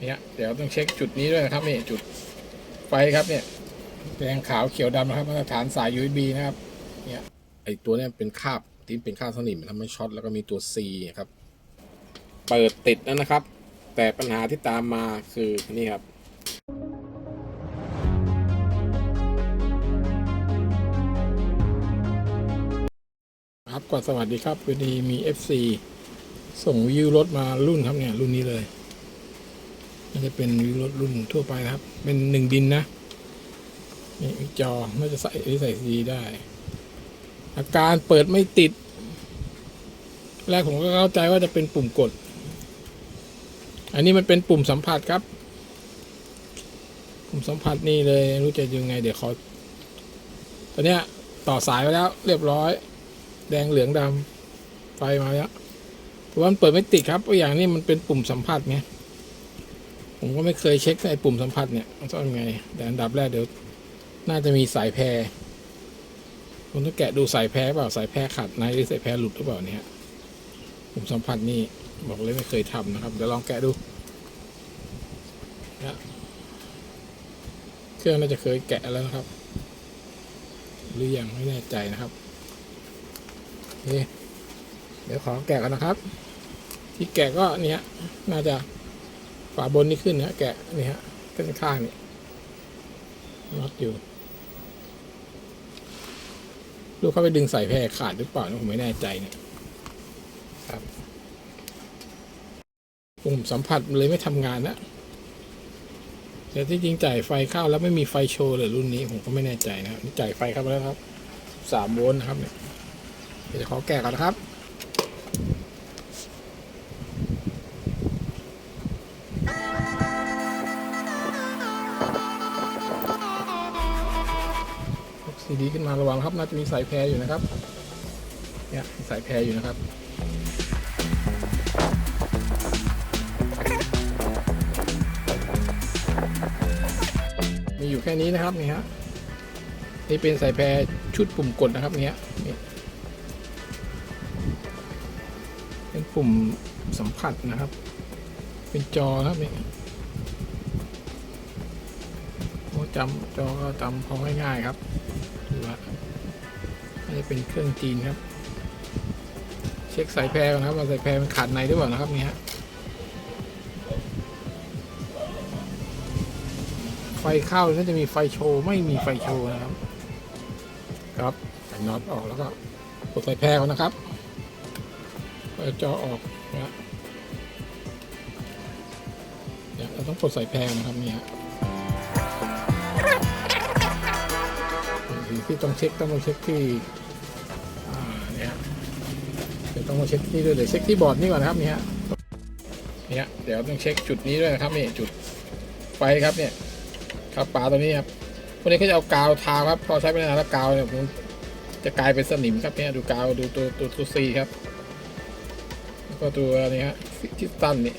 เนี่ยเดี๋ยวต้องเช็คจุดนี้ด้วยนะครับนี่จุดไฟครับเนี่ยแดงขาวเขียวดำนะครับมาตรฐานสาย USB นะครับเนี่ยไอตัวเนี้ยเป็นคาบที่เป็นคาบสนิมทำให้ช็อตแล้วก็มีตัว C ครับเปิดติดแล้วนะครับ แต่ปัญหาที่ตามมาคือนี่ครับครับก่อนสวัสดีครับวันนี้มี FC ส่งวิวรถมารุ่นครับเนี่ยรุ่นนี้เลย มันจะเป็นวิวรถรุ่นทั่วไปนะครับ เป็นหนึ่งดินนะนี่จอน่าจะใส่ใส่ซีได้ อาการเปิดไม่ติด แรกผมก็เข้าใจว่าจะเป็นปุ่มกด อันนี้มันเป็นปุ่มสัมผัสครับ ปุ่มสัมผัสนี่เลย รู้จะยังไง เดี๋ยวขอตอนนี้ต่อสายไปแล้ว เรียบร้อย แดงเหลืองดำไฟมาแล้วเพราะว่ามันเปิดไม่ติดครับ อย่างนี้มันเป็นปุ่มสัมผัสไง ผมก็ไม่เคยเช็คไอ้ปุ่มสัมผัสเนี่ยมันต้องยังไง แต่อันดับแรกเดี๋ยว น่าจะมีสายแพรผมต้องแกะดูสายแพรเปล่าสายแพรขาดในหรือสายแพรหลุดหรือเปล่าเนี่ยปุ่มสัมผัสนี่บอกเลยไม่เคยทำนะครับเดี๋ยวลองแกะดูนะเครื่องน่าจะเคยแกะแล้วนะครับ หรือยังไม่แน่ใจนะครับเดี๋ยวขอแกะกันนะครับ ที่แกะก็เนี่ยน่าจะาบนนี่ขึ้นนะแกะนี่ฮะข้างข้างนี่น็อตอยู่ลูกเข้าไปดึงสายแพรขาดหรือเปล่านะผมไม่แน่ใจเนี่ยครับปุ่มสัมผัสเลยไม่ทำงานนะแต่ที่จริงจ่ายไฟเข้าแล้วไม่มีไฟโชว์เลยรุ่นนี้ผมก็ไม่แน่ใจนะครับจ่ายไฟเข้าไปแล้วครับสามโวลต์นะครับเนี่ยเดี๋ยวขอแกะก่อนนะครับ ซีดีขึ้นมาระวังครับ น่าจะมีสายแพรอยู่นะครับ เนี่ยสายแพรอยู่นะครับมีอยู่แค่นี้นะครับนี่ฮะนี่เป็นสายแพรชุดปุ่มกดนะครับเนี่ยนี่เป็นปุ่มสัมผัสนะครับ เป็นจอครับนี่ จำจอก็จำพอง่ายๆครับดูว่าอันนี้เป็นเครื่องจีนครับ เช็คสายแพรก่อนครับว่าสายแพรมันขาดในหรือเปล่านะครับนี่ฮะไฟเข้าน่าจะมีไฟโชว์ไม่มีไฟโชว์นะครับ ครับใส่น็อตออกแล้วก็กดสายแพรก่อนนะครับเปิดจอออกนะเดี๋ยวเราต้องกดใส่แพงนะครับเนี่ย ที่ต้องเช็คต้องมาเช็คที่เนี่ยเดี๋ยวต้องมาเช็คที่ด้วยเดี๋ยวเช็คที่บอร์ดนี่ก่อนนะครับเนี่ยเนี่ยเดี๋ยวต้องเช็คจุดนี้ด้วยนะครับนี่จุดไฟครับเนี่ยครับปลาตัวนี้ครับวกนี้เขาจะเอากาวทาครับพอใช้ไปนานแล้วกาวเนี่ยผมจะกลายเป็นสนิมครับเนี่ยดูกาวดูตัวตัวตัวซีครับก็ตัวนี้ฮะคิสตันนี่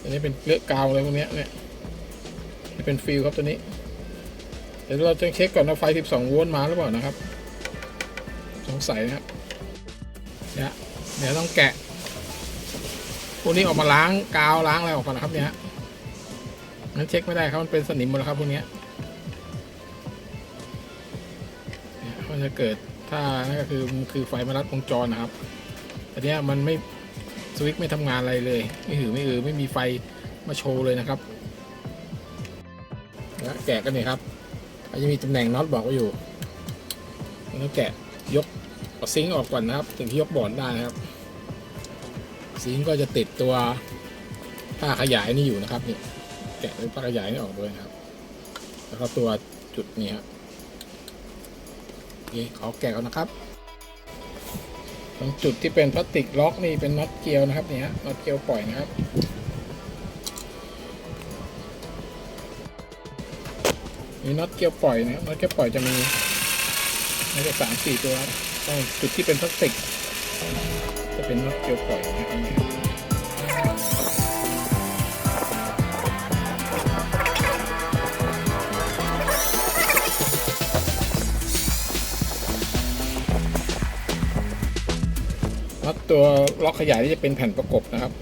อันนี้เป็นเลือกกาวอะไรพวกเนี้ยเนี่ยเป็นฟิลครับตัวนี้ เดี๋ยวเราจะเช็คก่อนว่าไฟ 12 โวลต์มาหรือเปล่านะครับ สงสัยนะครับเนี่ยเดี๋ยวต้องแกะพวกนี้ออกมาล้างกาวล้างอะไรออกก่อนนะครับเนี่ยงั้นเช็คไม่ได้ครับมันเป็นสนิมหมดแล้วครับพวกนี้เนี่ยมันจะเกิดถ้านั่นก็คือคือไฟมารัดวงจรนะครับอันเนี้ยมันไม่สวิตช์ไม่ทำงานอะไรเลย ไม่หือไม่อือไม่มีไฟมาโชว์เลยนะครับแล้วแกะกันเนี่ยครับ อาจจะมีตำแหน่งน็อตบอกไว้อยู่แล้วแกะยกซิงออกก่อนนะครับ ถึงที่ยกบอร์ดได้นะครับ ซิงก็จะติดตัวผ้าขยายนี่อยู่นะครับนี่แกะผ้าขยายนี่ออกด้วยนะครับ แล้วก็ตัวจุดนี้ครับโอเคขอแกะก่อนนะครับตรงจุดที่เป็นพลาสติกล็อกนี่เป็นน็อตเกลียวนะครับเนี่ยน็อตเกลียวปล่อยนะครับ มีน็อตเกลียวปล่อยนะครับน็อตเกลียวปล่อยจะมีน่าจะสามสี่ตัวครับต้องจุดที่เป็นพลาสติก จะเป็นน็อตเกลียวปล่อยนะครับน็อตตัวล็อกขยายนี่จะเป็นแผ่นประกบนะครับ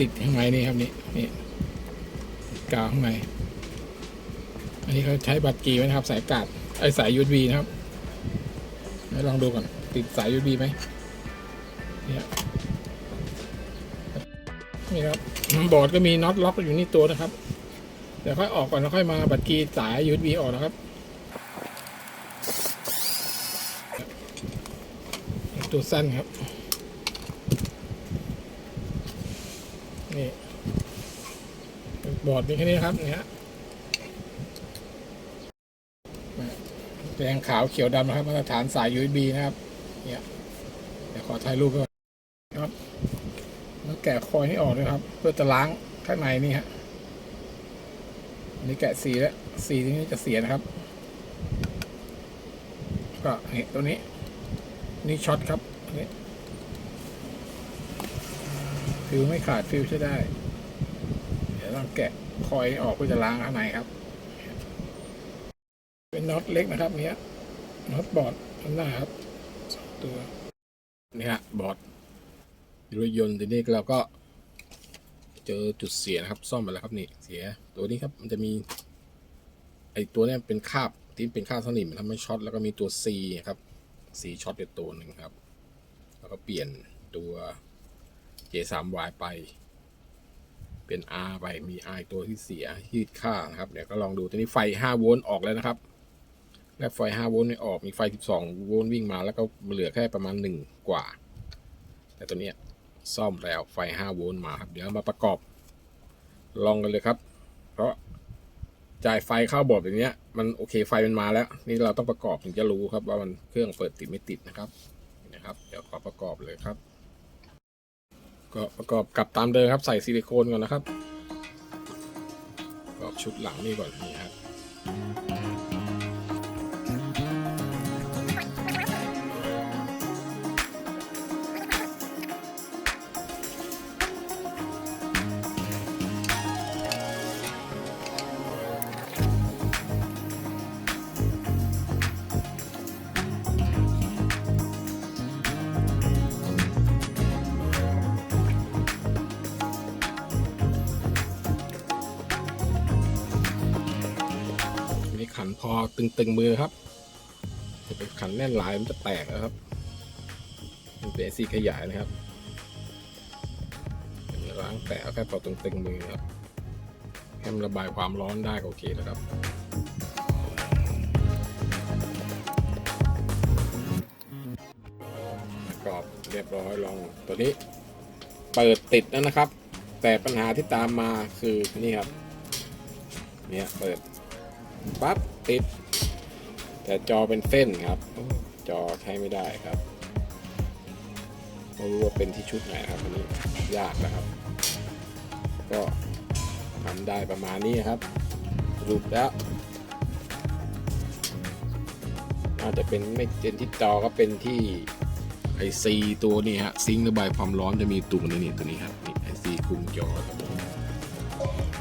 ติดข้างในนี่ครับนี่นี่กาวข้างในอันนี้เขาใช้บัตรกีไว้นะครับ สายกาดไอสาย USB นะครับเดี๋ยวลองดูก่อนติดสาย USB ไหมเนี่ยนี่ครับบอร์ดก็มีน็อตล็อกอยู่นี่ตัวนะครับ เดี๋ยวค่อยออกก่อนแล้วค่อยมาบัตรกีสาย USB ออกนะครับ ตัวสั้นครับ นี่บอร์ดมีแค่นี้ครับเนี่ยแดงขาวเขียวดำนะครับมาตรฐานสาย USB นะครับ เนี่ยเดี๋ยวขอถ่ายรูปก่อนครับแล้วแกะคอยให้ออกด้วยครับ เพื่อจะล้างข้างในนี่ฮะอันนี้แกะสีแล้วสีนี้จะเสียนะครับ ก็นี่ตัวนี้ นี่ช็อตครับนี่ ฟิวไม่ขาดฟิวใช้ได้ เดี๋ยวต้องแกะคอยออกเพื่อจะล้างข้างในครับ เป็นน็อตเล็กนะครับเนี้ยน็อตบอร์ดข้างหน้าครับสองตัวนี่ฮะบอร์ดรถยนต์ทีนี้เราก็ เจอจุดเสียนะครับ ซ่อมไปแล้วครับนี่เสีย ตัวนี้ครับมันจะมีไอตัวเนี้ยเป็นคาบที่เป็นคาบสนิมทำให้ช็อตแล้วก็มีตัว C ครับ C ช็อตเป็นตัวหนึ่งครับ แล้วก็เปลี่ยนตัว J3Y ไป เป็น R ไป มี R ตัวที่เสียยืดค่านะครับ เดี๋ยวก็ลองดู ตอนนี้ไฟ 5 โวลต์ออกแล้วนะครับ และไฟ 5 โวลต์ไม่ออก มีไฟ 12 โวลต์วิ่งมา แล้วก็เหลือแค่ประมาณ 1 กว่า แต่ตัวนี้ซ่อมแล้วไฟ 5 โวลต์มาครับ เดี๋ยวมาประกอบ ลองกันเลยครับ เพราะจ่ายไฟเข้าบอร์ดแบบเนี้ย มันโอเคไฟมันมาแล้ว นี่เราต้องประกอบถึงจะรู้ครับว่ามันเครื่องเปิดติดไม่ติดนะครับนะครับ เดี๋ยวขอประกอบเลยครับ ก็ประกอบกลับตามเดิมครับใส่ซิลิโคนก่อนนะครับประกอบชุดหลังนี่ก่อนนี่ครับ ตึงๆมือครับจะเป็นขันแน่นหลายมันจะแตกนะครับ มันเป็นสีขยายนะครับอันนี้ล้างแตะแค่พอตึงๆมือครับให้มันระบายความร้อนได้โอเคนะครับประกอบเรียบร้อยลองตัวนี้ เปิดติดแล้วนะครับ แต่ปัญหาที่ตามมาคือนี่ครับ เนี่ยเปิดปั๊บติด แต่จอเป็นเส้นครับ จอใช้ไม่ได้ครับไม่รู้ว่าเป็นที่ชุดไหนครับอันนี้ยากนะครับ ก็ทำได้ประมาณนี้ครับรุปแล้วน่าจจะเป็นไม่เป็นที่จอก็เป็นที่ไอซีตัวนี้ฮะซิงระบายความร้อนจะมีตุ่มนี่นี่ตัวนี้ครับนี่ไอซีคุมจอครับ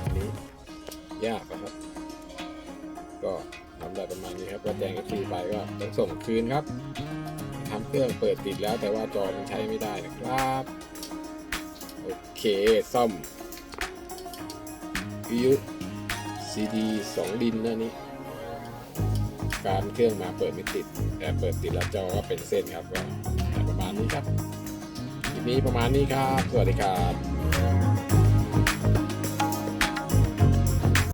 อันนี้ยากนะครับ ก็ ทำได้ประมาณนี้ครับก็แจ้ง FC ไปก็ต้องส่งคืนครับทำเครื่องเปิดติดแล้วแต่ว่าจอมันใช้ไม่ได้นะครับ โอเคซ่อมวิทยุซีดีสองดินนะนี่การเครื่องมาเปิดไม่ติด แต่เปิดติดแล้วจอก็เป็นเส้นครับก็ประมาณนี้ครับคลิปนี้ประมาณนี้ครับ สวัสดีครับ